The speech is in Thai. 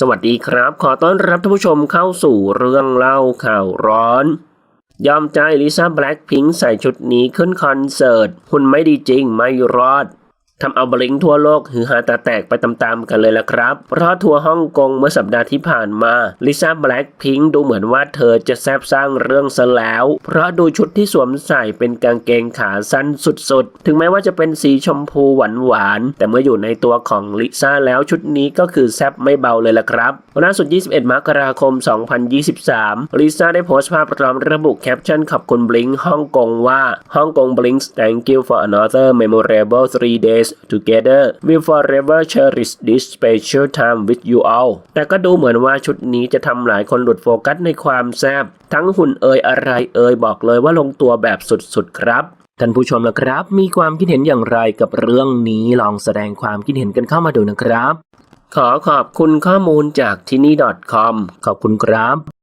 สวัสดีครับ ขอต้อนรับท่านผู้ชมเข้าสู่เรื่องเล่าข่าวร้อน ยอมใจลิซ่าแบล็คพิงค์ใส่ชุดนี้ขึ้นคอนเสิร์ตหุ่นไม่ดีจริงไม่รอด ทำเอาบลิงทั่วโลกหือฮาตาแตกไปตามๆกันเลยละครับ เพราะทัวร์ฮ่องกงเมื่อสัปดาห์ที่ผ่านมาลิซ่าแบล็คพิงดูเหมือนว่าเธอจะแซบสร้างเรื่องซะแล้ว เพราะดูชุดที่สวมใส่เป็นกางเกงขาสั้นสุดๆ ถึงแม้ว่าจะเป็นสีชมพูหวานๆ แต่เมื่ออยู่ในตัวของลิซ่าแล้วชุดนี้ก็คือแซบไม่เบาเลยละครับล่าสุด 21 มกราคม 2023 ลิซ่าได้โพสต์ภาพพร้อมระบุแคปชั่นขอบคุณบลิงฮ่องกงว่าฮ่องกง Blinks thank you for another memorable three days together we forever cherish this special time with you all แต่ก็ดูเหมือนว่าชุดนี้จะทำหลายคนหลุดโฟกัสในความแซบทั้งหุ่นเอ่ยอะไรเอ่ยบอกเลยว่าลงตัวแบบสุดๆครับท่านผู้ชมนะครับ มีความคิดเห็นอย่างไรกับเรื่องนี้ลองแสดงความคิดเห็นกันเข้ามาดูนะครับ ขอขอบคุณข้อมูลจากที่นี่ .com ขอบคุณครับ